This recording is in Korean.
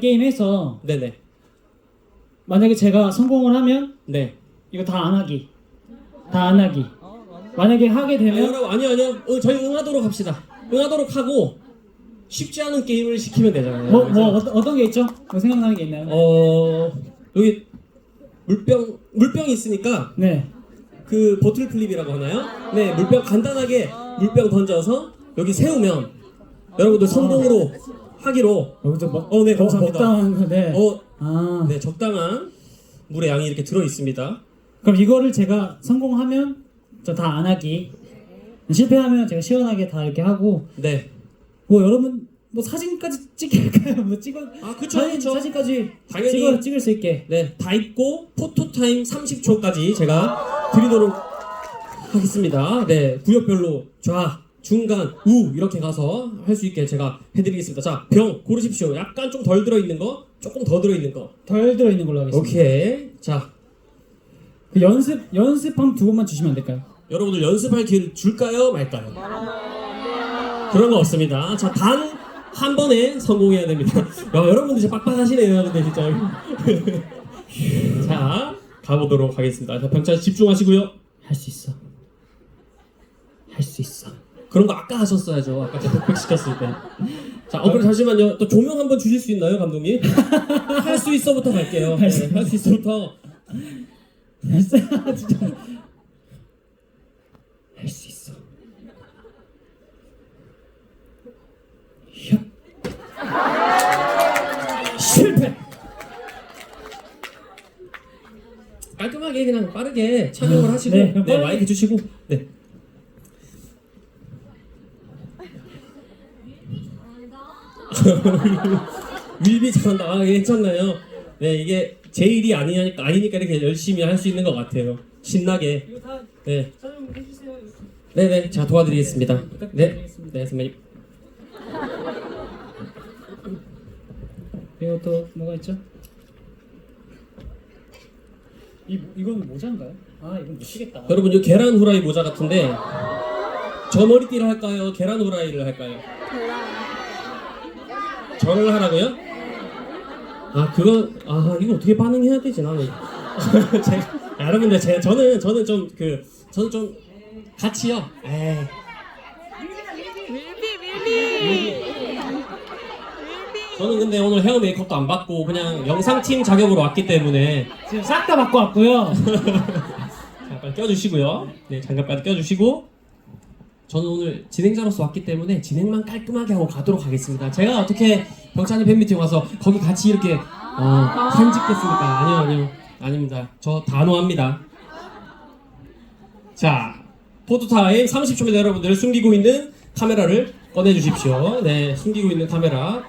게임 해서 네네. 만약에 제가 성공을 하면 네. 이거 다 안 하기. 다 안 하기. 만약에 하게 아, 되면 여러분 아니요 아니요. 어, 저희 응하도록 합시다. 응하도록 하고 쉽지 않은 게임을 시키면 되잖아요. 뭐, 뭐 어떤, 어떤 게 있죠? 뭐 생각나는 게 있나요? 어 여기 물병 물병이 있으니까 네. 그 보틀 플립이라고 하나요? 네 물병 간단하게 물병 던져서 여기 세우면 여러분들 성공으로 하기로 여기서 먹, 어, 네, 먹- 감사합니다. 먹다한 건데. 어 아. 네 적당한 물의 양이 이렇게 들어 있습니다. 그럼 이거를 제가 성공하면 저 다 안 하기. 실패하면 제가 시원하게 다 이렇게 하고 네. 뭐 여러분 뭐 사진까지 찍을까요? 뭐 찍어 아 그쵸 사진, 그쵸. 사진까지 당연히. 찍어 찍을 수 있게. 네, 다 있고 포토 타임 30초까지 제가 드리도록 하겠습니다. 네, 구역별로 좌, 중간, 우 이렇게 가서 할 수 있게 제가 해드리겠습니다. 자, 병 고르십시오. 약간 좀 덜 들어있는 거, 조금 더 들어있는 거. 덜 들어 있는 걸로 하겠습니다. 오케이. 자, 그 연습 연습함 두 번만 주시면 안 될까요? 여러분들 연습할 기회를 줄까요, 말까요? 그런 거 없습니다. 자, 단 한 번에 성공해야 됩니다. 야, 여러분들 진짜 빡빡하시네요, 근데 진짜. 자, 가보도록 하겠습니다. 자, 병찬 집중하시고요. 할 수 있어. 할 수 있어. 그런 거 아까 하셨어야죠. 아까 제가 독백 시켰을 때. 자, 어, 그럼 잠시만요. 또 조명 한번 주실 수 있나요, 감독님? 할 수 있어부터 갈게요. 네, 할수 있어부터. 진짜 할 수 있어. 슉. 실패. 깔끔하게 그냥 빠르게 착용을 하시고, 네, 네, 빠르게. 마이크 주시고, 네. 밀비 잘한다. 아, 괜찮나요? 네, 이게 제 일이 아니니까, 아니니까 이렇게 열심히 할 수 있는 것 같아요. 신나게. 네. 네네, 자 도와드리겠습니다. 네, 네 선배님. 이거 또 뭐가 있죠? 이 이건 모자인가요? 아 이건 못 쓰겠다. 여러분 이 계란 후라이 모자 같은데 저 머리띠를 할까요? 계란 후라이를 할까요? 저를 하라고요? 아 그건 아 이거 어떻게 반응해야 되지 나는 제가 아, 여러분들 제 저는 저는 좀 그 저는 좀 같이요. 에이 밀비 밀비 저는 근데 오늘 헤어 메이크업도 안 받고 그냥 영상팀 자격으로 왔기 때문에 지금 싹 다 바꿔 왔고요. 잠깐 껴주시고요. 네, 장갑까지 껴주시고. 저는 오늘 진행자로서 왔기 때문에 진행만 깔끔하게 하고 가도록 하겠습니다. 제가 어떻게 병찬이 팬미팅 와서 거기 같이 이렇게 어, 사진 찍겠습니까? 아니요, 아니요. 아닙니다. 저 단호합니다. 자, 포토타임 30초입니다, 여러분들. 숨기고 있는 카메라를 꺼내주십시오. 네, 숨기고 있는 카메라